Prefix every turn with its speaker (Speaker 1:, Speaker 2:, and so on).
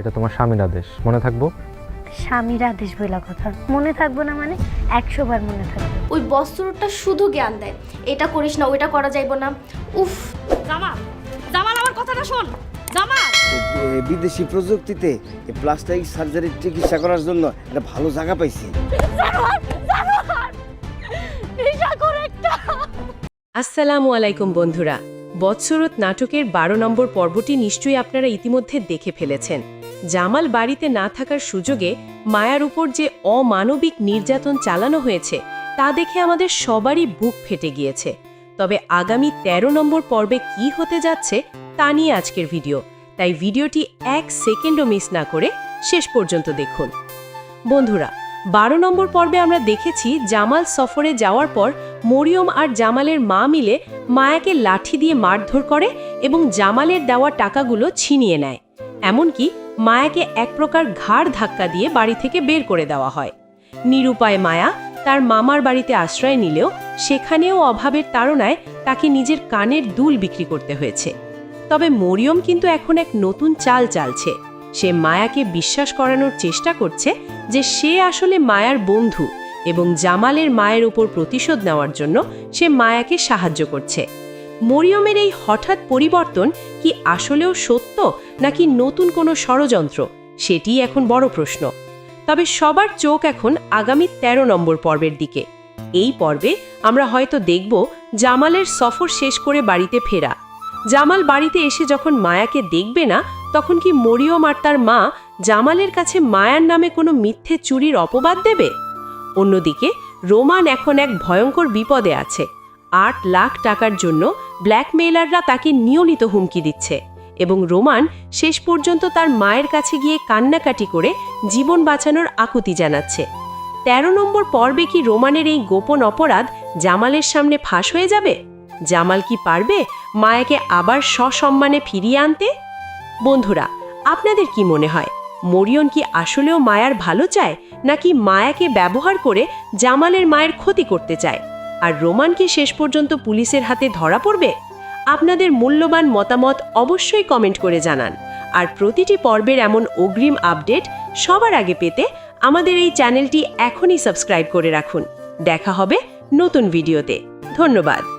Speaker 1: এটা তোমার স্বামীর আদেশ। মনে থাকব?
Speaker 2: স্বামীর আদেশ বইলা কথা। মনে থাকব না মানে একশো বার মনে থাকবে।
Speaker 3: ওই বস্ত্রটা শুধু জ্ঞান দেয়। এটা করিস না ওইটা করা যাইব না। উফ
Speaker 4: জামাল জামাল আমার কথাটা শোন। জামাল!
Speaker 5: বিদেশি প্রযুক্তিতে প্লাস্টিক সার্জারির চিকিৎসা করার জন্য একটা ভালো জায়গা পাইছি।
Speaker 6: আসসালামু আলাইকুম বন্ধুরা। বৎসরত নাটকের বারো নম্বর পর্বটি নিশ্চয়ই আপনারা ইতিমধ্যে দেখে ফেলেছেন। জামাল বাড়িতে না থাকার সুযোগে মায়ার উপর যে অমানবিক নির্যাতন চালানো হয়েছে, তা দেখে আমাদের সবারই বুক ফেটে গিয়েছে। তবে আগামী ১৩ নম্বর পর্বে কি হতে যাচ্ছে, তা নিয়ে আজকের ভিডিও। তাই ভিডিওটি এক সেকেন্ডও মিস না করে শেষ পর্যন্ত দেখুন। বন্ধুরা, বারো নম্বর পর্বে আমরা দেখেছি জামাল সফরে যাওয়ার পর মরিয়ম আর জামালের মা মিলে মায়াকে লাঠি দিয়ে মারধর করে এবং জামালের দেওয়া টাকাগুলো ছিনিয়ে নেয়। এমনকি মায়াকে এক প্রকার ঘাড় ধাক্কা দিয়ে বাড়ি থেকে বের করে দেওয়া হয়। নিরুপায় মায়া তার মামার বাড়িতে আশ্রয় নিলেও সেখানেও অভাবের তাড়নায় তাকে নিজের কানের দুল বিক্রি করতে হয়েছে। তবে মরিয়ম কিন্তু এখন এক নতুন চাল চালছে। সে মায়াকে বিশ্বাস করানোর চেষ্টা করছে যে সে আসলে মায়ার বন্ধু এবং জামালের মায়ের উপর প্রতিশোধ নেওয়ার জন্য সে মায়াকে সাহায্য করছে। মরিয়মের এই হঠাৎ পরিবর্তন কি আসলেও সত্য নাকি নতুন কোনো ষড়যন্ত্র? সেটি এখন বড় প্রশ্ন। তবে সবার চোখ এখন আগামী ১৩ নম্বর পর্বের দিকে। এই পর্বে আমরা হয়তো দেখব জামালের সফর শেষ করে বাড়িতে ফেরা। জামাল বাড়িতে এসে যখন মায়াকে দেখবে না, তখন কি মরিয়ম আর তার মা জামালের কাছে মায়ার নামে কোনো মিথ্যে চুরির অপবাদ দেবে? অন্যদিকে, রোমান এখন এক ভয়ঙ্কর বিপদে আছে। আট লাখ টাকার জন্য ব্ল্যাকমেইলাররা তাকে নিয়মিত হুমকি দিচ্ছে এবং রোমান শেষ পর্যন্ত তার মায়ের কাছে গিয়ে কান্নাকাটি করে জীবন বাঁচানোর আকুতি জানাচ্ছে। তেরো নম্বর পর্বে কি রোমানের এই গোপন অপরাধ জামালের সামনে ফাঁস হয়ে যাবে? জামাল কি পারবে মায়াকে আবার সসম্মানে ফিরিয়ে আনতে? বন্ধুরা, আপনাদের কি মনে হয়, মরিয়ন কি আসলেও মায়ার ভালো চায় নাকি মায়াকে ব্যবহার করে জামালের মায়ের ক্ষতি করতে চায়? আর রোমান কি শেষ পর্যন্ত পুলিশের হাতে ধরা পড়বে? আপনাদের মূল্যবান মতামত অবশ্যই কমেন্ট করে জানান। আর প্রতিটি পর্বের এমন অগ্রিম আপডেট সবার আগে পেতে আমাদের এই চ্যানেলটি এখনই সাবস্ক্রাইব করে রাখুন। দেখা হবে নতুন ভিডিওতে। ধন্যবাদ।